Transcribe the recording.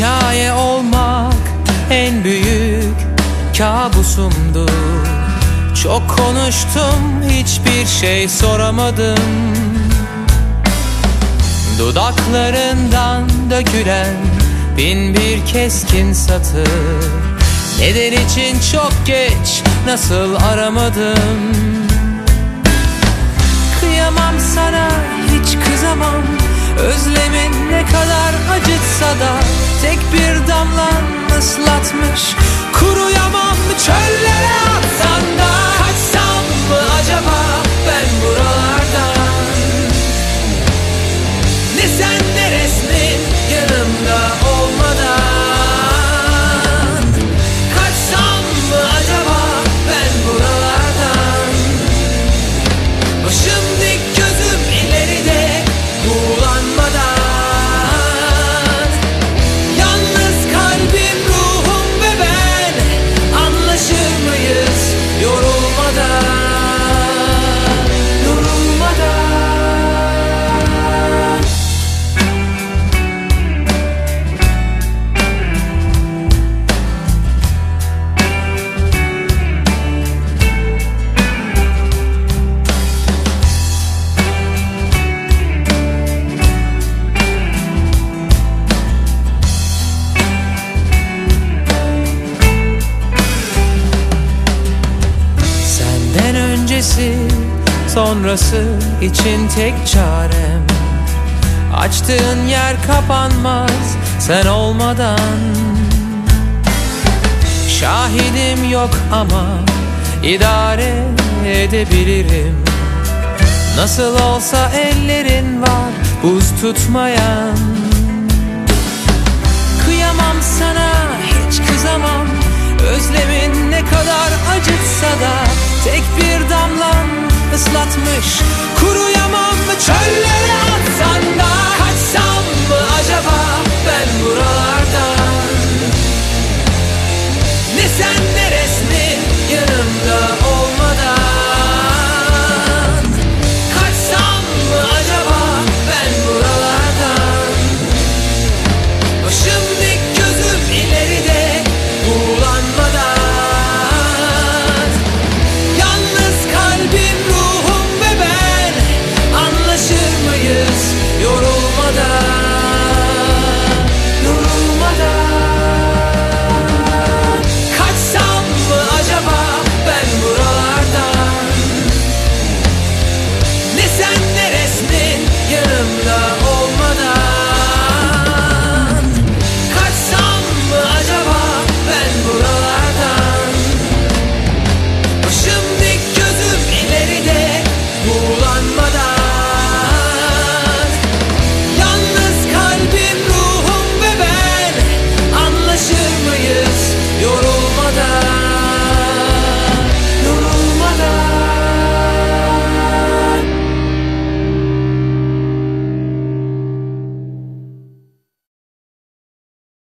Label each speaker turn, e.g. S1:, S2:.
S1: Hikaye olmak en büyük kabusumdu Çok konuştum hiçbir şey soramadım. Dudaklarından dökülen bin bir keskin satır. Neden için çok geç nasıl aramadım? Kıyamam sana hiç kızamam. Özlemin ne kadar acıtsa da Tek bir damlan ıslatmış Kuruyamam çöllere atsan da öncesi sonrası için tek çarem. Açtığın yer kapanmaz sen olmadan. Şahidim yok ama idare edebilirim. Nasıl olsa ellerin var buz tutmayan. Kıyamam sana hiç kızamam. Özlemin ne kadar acıtsa da bir damlan ıslatmış. Çöllere